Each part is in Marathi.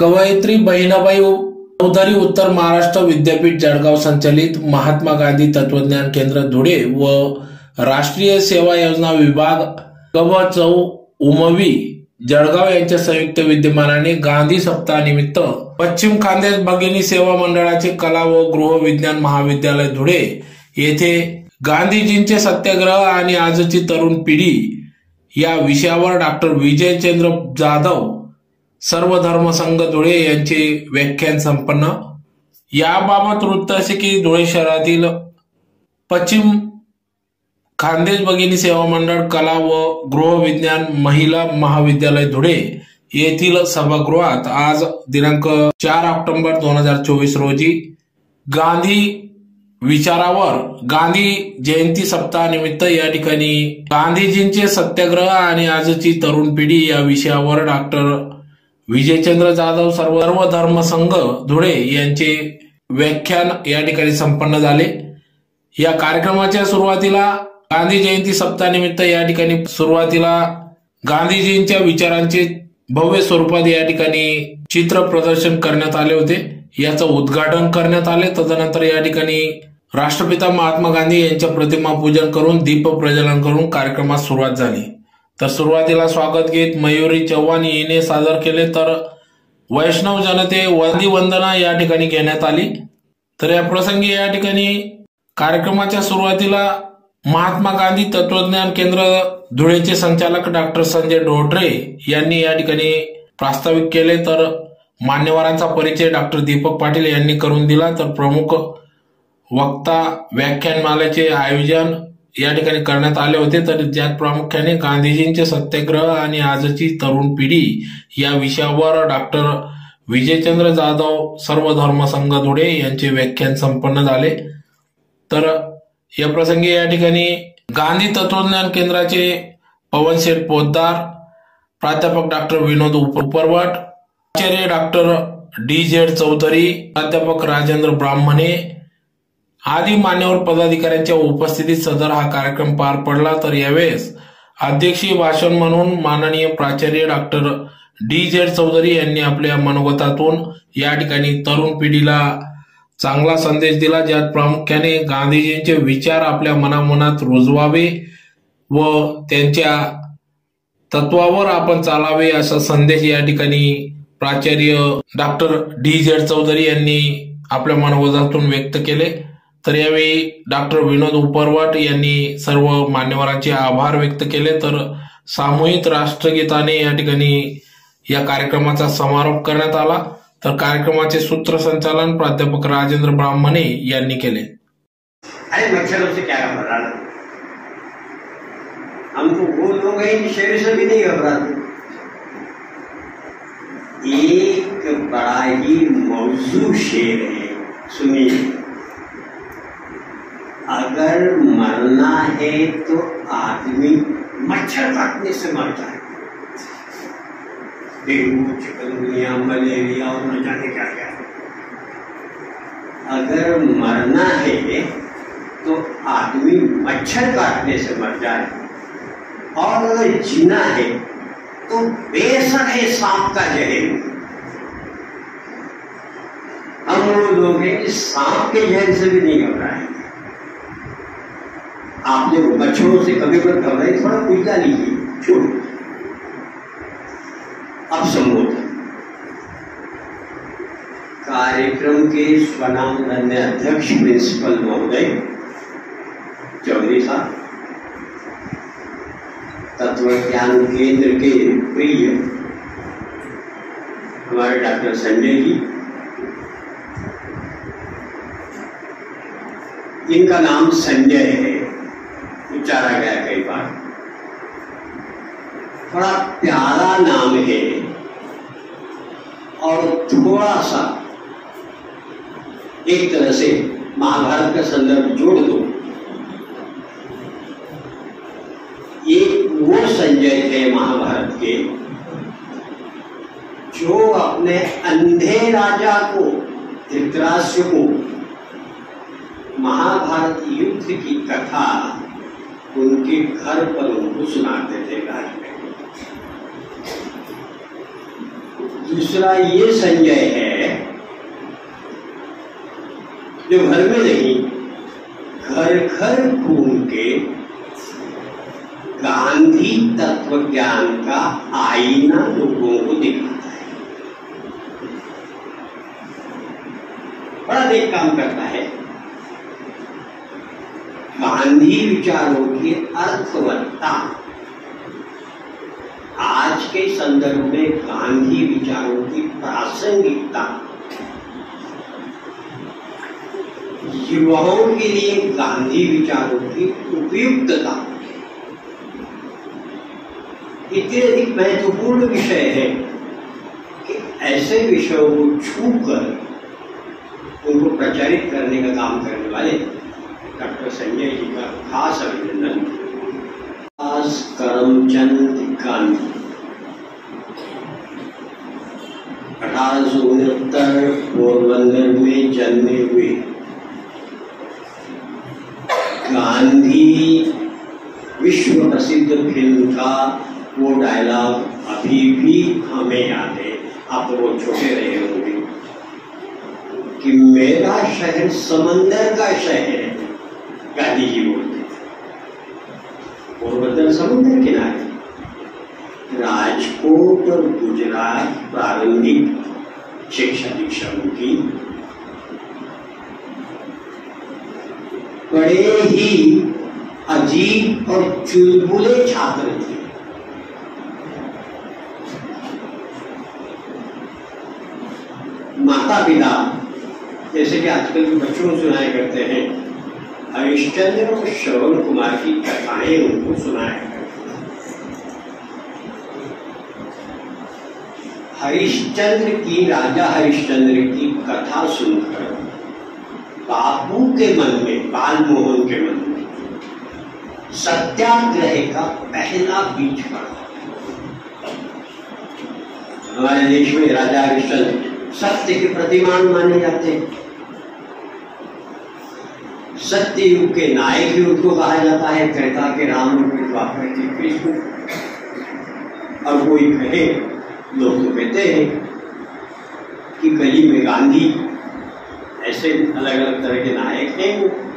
कवयित्री बहिणाबाई चौधरी उत्तर महाराष्ट्र विद्यापीठ जळगाव संचालित महात्मा गांधी तत्वज्ञान केंद्र धुळे व राष्ट्रीय सेवा योजना विभाग कव चौ उमवी जळगाव यांच्या संयुक्त विद्यमानाने गांधी सप्ताहानिमित्त पश्चिम खानदेश भगिनी सेवा मंडळाचे कला व गृह विज्ञान महाविद्यालय धुळे येथे गांधीजींचे सत्याग्रह आणि आजची तरुण पिढी या विषयावर डॉक्टर विजयचंद्र जाधव सर्व धर्म संघ धुळे यांचे व्याख्यान संपन्न. याबाबत वृत्त असे की धुळे शहरातील पश्चिम खानदेश भगिनी सेवा मंडळ कला व गृहविज्ञान महिला महाविद्यालय धुळे येथील सभागृहात आज दिनांक चार ऑक्टोबर दोन हजार चोवीस रोजी गांधी विचारावर गांधी जयंती सप्ताहानिमित्त या ठिकाणी गांधीजींचे सत्याग्रह आणि आजची तरुण पिढी या विषयावर डॉक्टर विजयचंद्र जाधव सर्व धर्म संघ धुळे यांचे व्याख्यान या ठिकाणी संपन्न झाले. या कार्यक्रमाच्या सुरुवातीला गांधी जयंती सप्ताहानिमित्त या ठिकाणी सुरुवातीला गांधीजींच्या विचारांचे भव्य स्वरूपात या ठिकाणी चित्र प्रदर्शन करण्यात आले होते. याचं उद्घाटन करण्यात आले. तदनंतर या ठिकाणी राष्ट्रपिता महात्मा गांधी यांच्या प्रतिमा पूजन करून दीप प्रज्वलन करून कार्यक्रमास सुरुवात झाली. तर सुरुवातीला स्वागत गीत मयुरी चव्हाण हिने सादर केले तर वैष्णव जनते वंदी वंदना या ठिकाणी घेण्यात आली. तर या प्रसंगी या ठिकाणी कार्यक्रमाच्या सुरुवातीला महात्मा गांधी तत्वज्ञान केंद्र धुळेचे संचालक डॉक्टर संजय डोडरे यांनी या ठिकाणी प्रास्ताविक केले तर मान्यवरांचा परिचय डॉक्टर दीपक पाटील यांनी करून दिला. तर प्रमुख वक्ता व्याख्यानमालेचे आयोजन या ठिकाणी करण्यात आले होते तर ज्यात प्रामुख्याने गांधीजींचे सत्याग्रह आणि आजची तरुण पिढी या विषयावर डॉक्टर विजयचंद्र जाधव सर्व धर्म संघ धुळे यांचे व्याख्यान संपन्न झाले. तर या प्रसंगी या ठिकाणी गांधी तत्वज्ञान केंद्राचे पवनशेठ पोद्दार प्राध्यापक डॉक्टर विनोद उपरवट आचार्य डॉक्टर डी झेड चौधरी प्राध्यापक राजेंद्र ब्राह्मणे आदी मान्यवर पदाधिकाऱ्यांच्या उपस्थितीत सदर हा कार्यक्रम पार पडला तर यावेळेस अध्यक्षीय भाषण म्हणून माननीय प्राचार्य डॉक्टर डी झेड चौधरी यांनी आपल्या मनोगतातून या ठिकाणी तरुण पिढीला चांगला संदेश दिला ज्यात प्रामुख्याने गांधीजींचे विचार आपल्या मनामनात रुजवावे व त्यांच्या तत्वावर आपण चालावे असा संदेश या ठिकाणी प्राचार्य डॉक्टर डी झेड चौधरी यांनी आपल्या मनोगतातून व्यक्त केले. तर यावेळी डॉक्टर विनोद उपरवाट यांनी सर्व मान्यवरांचे आभार व्यक्त केले. तर सामूहिक राष्ट्रगीताने या ठिकाणी या कार्यक्रमाचा समारोप करण्यात आला. तर कार्यक्रमाचे सूत्रसंचालन प्राध्यापक राजेंद्र ब्राह्मणे यांनी केले. अरे हमको वो लोग हैं शेर से भी नहीं घबराते एक बड़ा ही मौजू शेर है सुनिए अगर मरना है तो आदमी मच्छर काटने से मर जाए डेंगू, चिकनगुनिया, मलेरिया, और न जाने क्या क्या। अगर मरना है तो आदमी मच्छर काटने से मर जाए। और अगर जीना है तो बेसर है सांप का जहर। हम लोग हैं कि सांप के जहर से भी नहीं घबराएँगे। आप जब मच्छरों से कभी पर घबराए थोड़ा उल्टा लीजिए, छोड़। अब संबोधन। कार्यक्रम के स्वनाम धन्य अध्यक्ष प्रिंसिपल महोदय चौधरी साहब, तत्व ज्ञान केंद्र के प्रिय हमारे डॉक्टर संजय जी। इनका नाम संजय है। उच्चारा गया कई बार। बड़ा प्यारा नाम है और थोड़ा सा एक तरह से महाभारत का संदर्भ जोड़ दो। एक वो संजय थे महाभारत के जो अपने अंधे राजा को, धृतराष्ट्र को महाभारत युद्ध की कथा उनके घर पर उनको सुनाते थे गाय में दूसरा ये संजय है, जो घर में नहीं, घर घर घूम के गांधी तत्व ज्ञान का आईना लोगों को दिखाता है। बड़ा देख काम करता है। गांधी विचारों की अर्थवत्ता। आज के संदर्भ में गांधी विचारों की प्रासंगिकता। युवाओं के लिए गांधी विचारों की उपयुक्तता। इतने अधिक महत्वपूर्ण विषय है कि ऐसे विषयों को छूकर उनको प्रचारित करने का काम करने वाले डॉक्टर संजय जी का खास अभिनंदन खास करमचंद गांधी। अठारह सौ उनहत्तर पोरबंदर में जन्मे हुए। गांधी विश्व प्रसिद्ध फ़िल्म का वो डायलॉग अभी भी हमें याद है। आप वो छोटे रहे होंगे। कि मेरा शहर समंदर का शहर है। गांधी जी बोलते थे। पोरबंदर समुद्र किनारे, राजकोट और गुजरात प्रारंभिक शिक्षा दीक्षा उनकी बड़े ही अजीब और चुलबुले छात्र थे। माता पिता जैसे कि आजकल के बच्चों को सुनाया करते हैं हरिश्चंद्र और श्रवण कुमार की कथाएँ उनको सुनाया हरिश्चंद्र की राजा हरिश्चंद्र की कथा सुनकर बापू के मन में, बाल मोहन के मन में सत्याग्रह का पहला बीज पड़ा। हमारे देश में राजा हरिश्चंद्र सत्य के प्रतिमान माने जाते हैं। सत्य युग के नायक भी उनको कहा जाता है त्रेता के राम द्वापर के कृष्ण और कोई कहे, लोग तो कहते हैं कि कली में गांधी ऐसे अलग अलग तरह के नायक हैं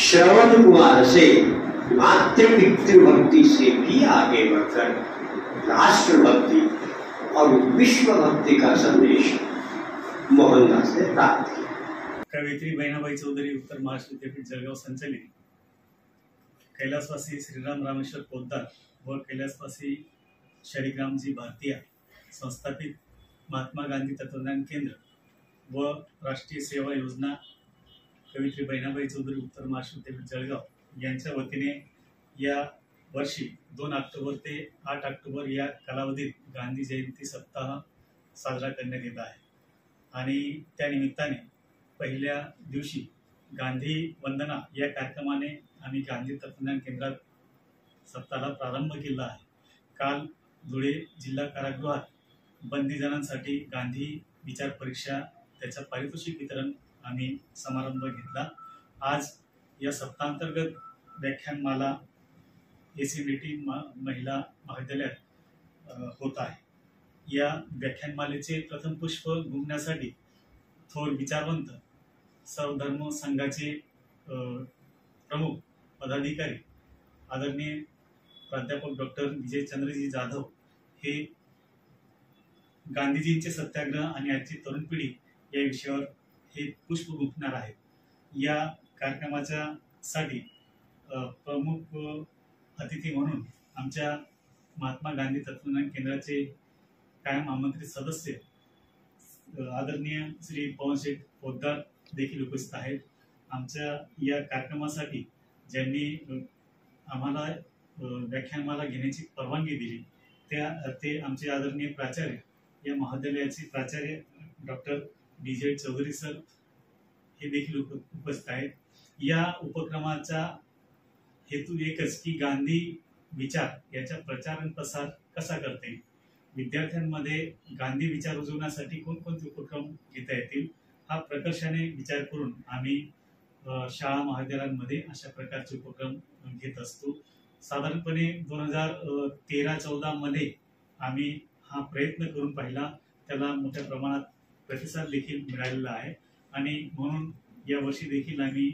श्रवण कुमार से मातृ पितृभक्ति से भी आगे बढ़कर राष्ट्रभक्ति और विश्व भक्ति का संदेश मोहनदास ने प्राप्त बहिणाबाई चौधरी उत्तर महाराष्ट्र विद्यापीठ जळगाव संचलित. कैलासवासी श्रीराम रामेश्वर पोद्दार व कैलासवासी शरीग्रामजी भारतीय संस्थापित महात्मा गांधी तत्वज्ञान केंद्र व राष्ट्रीय सेवा योजना कवित्री बहिणाबाई चौधरी उत्तर महाराष्ट्र विद्यापीठ जळगाव यांच्या वतीने या वर्षी दोन ऑक्टोबर ते आठ ऑक्टोबर या कालावधीत गांधी जयंती सप्ताह साजरा करण्यात येत आहे. आणि त्या निमित्ताने पहिल्या दिवशी गांधी वंदना या कार्यक्रमाने आम्ही गांधी तत्वज्ञान केंद्रात सप्ताहाला प्रारंभ केला आहे. काल धुळे जिल्हा कारागृहात बंदीजनांसाठी गांधी विचार परीक्षा त्याचं पारितोषिक वितरण आम्ही समारंभ घेतला. आज या सप्ताहांतर्गत व्याख्यानमाला ए सी बी टी महिला महाविद्यालयात होत आहे. या व्याख्यानमालेचे प्रथम पुष्प गुंफण्यासाठी थोर विचारवंत सर्वधर्म संघाचे प्रमुख पदाधिकारी आदरणीय प्राध्यापक डॉक्टर विजयचंद्रजी जाधव हे गांधीजींचे सत्याग्रह आणि आजची तरुण पिढी या विषयावर हे पुष्प गुंफणार आहेत. या कार्यक्रमाच्या साठी प्रमुख अतिथी म्हणून आमच्या महात्मा गांधी तत्वज्ञान केंद्राचे कायम आमंत्रित सदस्य आदरणीय श्री पवनशेठ पोद्दार देखील उपस्थित आहेत. आमच्या या कार्यक्रमासाठी ज्यांनी आम्हाला व्याख्यानमाला घेण्याची परवानगी दिली त्या ते आमचे आदरणीय प्राचार्य या महाविद्यालयाचे प्राचार्य doctor D J Chaudhari sir हे देखील उप उपस्थित आहेत. या उपक्रमाचा हेतू एकच की गांधी विचार याचा प्रचार आणि प्रसार कसा करता येईल? विद्यार्थ्यांमध्ये गांधी विचार रुजवण्यासाठी कोणकोणते उपक्रम घेता येतील हा प्रकर्षाने विचार करून आम्ही शाळा महाविद्यालयांमध्ये अशा प्रकारचे उपक्रम घेत असतो. साधारणपणे दोन हजार तेरा चौदा मध्ये आम्ही हा प्रयत्न करून पाहिला. त्याला मोठ्या प्रमाणात प्रतिसाद देखील मिळालेला आहे. आणि म्हणून या वर्षी देखील आम्ही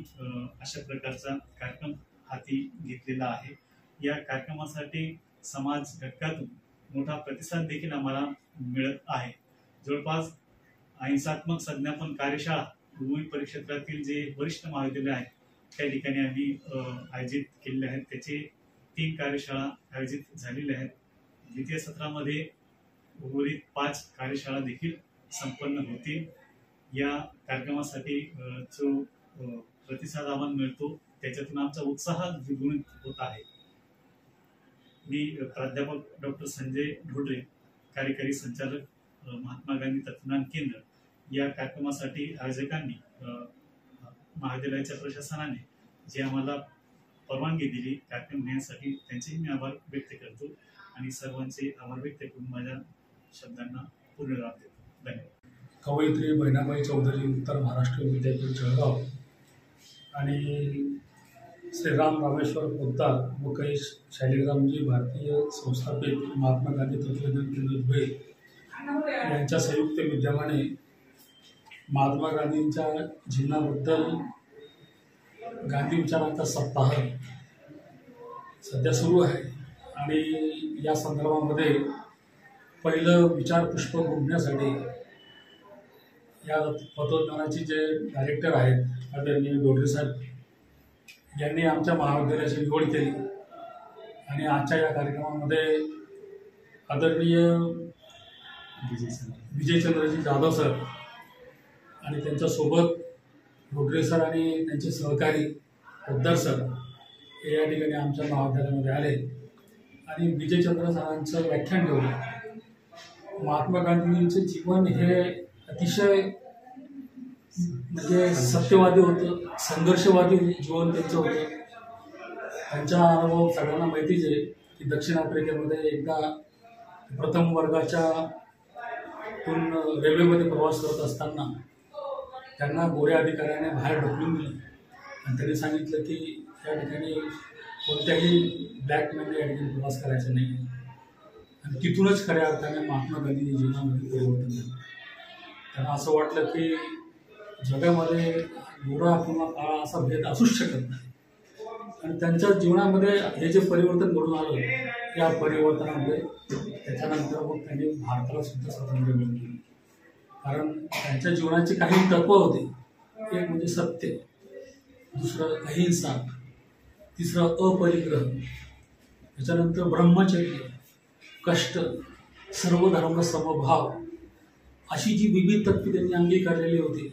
अशा प्रकारचा कार्यक्रम हाती घेतलेला आहे. या कार्यक्रमासाठी समाज घटकातून मोठा प्रतिसाद देखील आम्हाला मिळत आहे. जवळपास अहिंसात्मक संज्ञापन कार्यशाळा भूमी परिक्षेत्रातील जे वरिष्ठ महाविद्यालय आहेत त्या ठिकाणी आम्ही आयोजित केलेले आहेत. त्याचे तीन कार्यशाळा आयोजित झालेल्या आहेत. द्वितीय सत्रामध्ये उर्वरित पाच कार्यशाळा देखील संपन्न होतील. या कार्यक्रमासाठी जो प्रतिसाद आम्हाला मिळतो त्याच्यातून आमचा उत्साह द्विगुणित होत आहे. मी प्राध्यापक डॉक्टर संजय ढोडरे कार्यकारी संचालक महात्मा गांधी तत्वज्ञान केंद्र या कार्यक्रमासाठी आयोजकांनी महाविद्यालयाच्या प्रशासनाने जी आम्हाला परवानगी दिली कार्यक्रम घेण्यासाठी त्यांचेही मी आभार व्यक्त करतो आणि सर्वांचे आभार व्यक्त करून माझ्या शब्दांना पूर्णविराम देतो. धन्यवाद. कवयित्री बहिणाबाई चौधरी उत्तर महाराष्ट्र विद्यापीठ जळगाव. आणि श्रीराम रामेश्वर पोद्दार व काही शालिग्रामजी भारतीय संस्थापित महात्मा गांधी तत्वज्ञान केंद्र धुळे यांच्या संयुक्त विद्यमाने महात्मा गांधींच्या जीवनाबद्दल गांधी विचारांचा सप्ताह सध्या सुरू आहे. आणि या संदर्भामध्ये पहिलं विचारपुष्प पुष्प या तत्वज्ञानाचे जे डायरेक्टर आहेत आदरणीय डोडरे साहेब यांनी आमच्या महाविद्यालयाची निवड केली आणि आजच्या या कार्यक्रमामध्ये आदरणीय विजयचंद्रजी जाधव सर आणि त्यांच्यासोबत डोडरे सर आणि त्यांचे सहकारी पोद्दार सर हे या ठिकाणी आमच्या महाविद्यालयामध्ये आले. आणि विजयचंद्र सरांचं व्याख्यान ठेवलं महात्मा गांधींचे जीवन हे अतिशय म्हणजे सत्यवादी होतं संघर्षवादी जीवन त्यांचं होतं. त्यांचा अनुभव सगळ्यांना माहितीच आहे की दक्षिण आफ्रिकेमध्ये एकदा प्रथम वर्गाच्या तून रेल्वेमध्ये प्रवास करत असताना त्यांना गोऱ्या अधिकाऱ्याने बाहेर ढकलून दिलं. आणि त्यांनी सांगितलं की त्या ठिकाणी कोणत्याही ब्लॅकमॅनने या ठिकाणी प्रवास करायचा नाही आणि तिथूनच खऱ्या अर्थाने महात्मा गांधी जीवनामध्ये परिवर्तन झालं. त्यांना असं वाटलं की जगामध्ये गोरा किंवा काळा असा भेद असूच शकत नाही. आणि त्यांच्या जीवनामध्ये हे जे परिवर्तन घडून आलं या परिवर्तनामुळे त्याच्यानंतर मग त्यांनी भारताला सुद्धा स्वातंत्र्य मिळवून कारण त्यांच्या जीवनाची काही तत्व होती. एक म्हणजे सत्य दुसरं अहिंसा तिसरं अपरिग्रह त्याच्यानंतर ब्रह्मचर्य कष्ट सर्व धर्म समभाव अशी जी विविध तत्वे त्यांनी अंगीकारलेली होती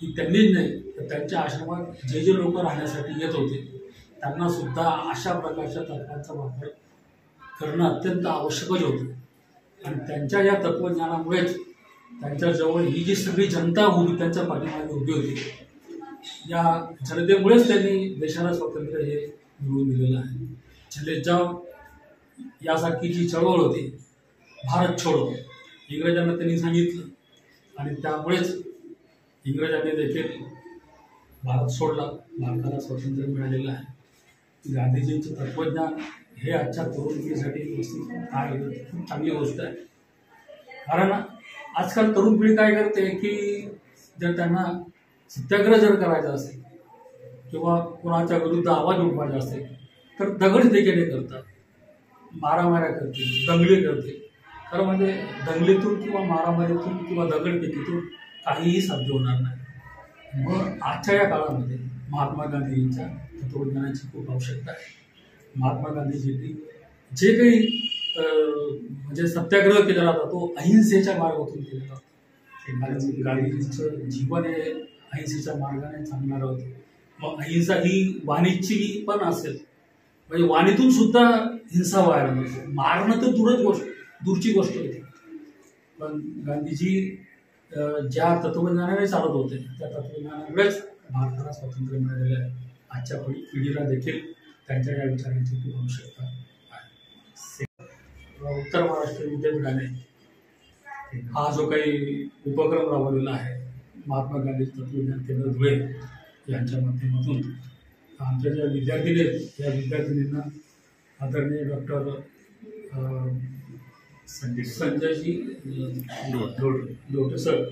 की त्यांनीच नाही तर त्यांच्या आश्रमात जे जे लोक राहण्यासाठी येत होते त्यांना सुद्धा अशा प्रकारच्या तत्वांचा वापर करणं अत्यंत आवश्यकच होतं. आणि त्यांच्या या तत्वज्ञानामुळेच त्यांच्याजवळ ही जी सगळी जनता होती त्यांच्या पाठीमागे उभी होती या जनतेमुळेच त्यांनी देशाला स्वातंत्र्य हे मिळवून दिलेलं आहे. छलेजाव यासारखी जी चळवळ होती भारत छोडो इंग्रजांना त्यांनी सांगितलं आणि त्यामुळेच इंग्रजांनी देखील भारत सोडला. भारताला स्वातंत्र्य मिळालेलं आहे. गांधीजींचं तत्त्वज्ञान हे आजच्या तरुण पिढीसाठी काय खूप चांगली गोष्ट आहे. कारण आजकाल तरुण पिढी काय करते की जर त्यांना सत्याग्रह जर करायचा असेल किंवा कोणाच्या विरुद्ध आवाज उठवायचा असेल तर दगड देखील करतात. मारामाऱ्या करते दंगली करते खरं म्हणजे दंगलीतून किंवा मारामारीतून किंवा दगडफेकीतून काहीही साध्य होणार नाही. मग आजच्या या काळामध्ये महात्मा गांधींच्या तत्वज्ञानाची खूप आवश्यकता आहे. महात्मा गांधीजींनी जे काही म्हणजे सत्याग्रह केला जातो तो अहिंसेच्या मार्गातून केला जातो. गांधीजींचं जीवन हे अहिंसेच्या मार्गाने चालणारं होतं. मग अहिंसा ही वाणीची पण असेल. म्हणजे वाणीतून सुद्धा हिंसा व्हायला नको. मारणं तर दूरच गोष्ट दूरची गोष्ट होती. पण गांधीजी ज्या तत्वज्ञानाने चालत होते त्या तत्वज्ञानामुळेच भारताला स्वातंत्र्य मिळालेलं आहे. आजच्या पिढी पिढीला देखील त्यांच्या या विचारांची खूप आवश्यकता आहे. उत्तर महाराष्ट्र विद्यापीठाने हा जो काही उपक्रम राबवलेला आहे महात्मा गांधी तत्वज्ञान केंद्र धुळे यांच्या माध्यमातून आमच्या ज्या विद्यार्थिनी आहेत त्या विद्यार्थिनींना आदरणीय डॉक्टर संजय संजयजी डोटे सर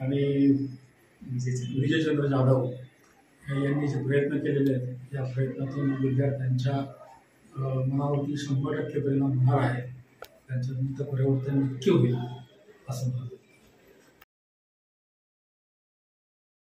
आणि विजय विजयचंद्र जाधव यांनी जे प्रयत्न केलेले आहेत या प्रयत्नातून विद्यार्थ्यांच्या मनावरती शंभर टक्के परिणाम होणार आहे. त्यांचं मुक्त परिवर्तन नक्की होईल असं मला.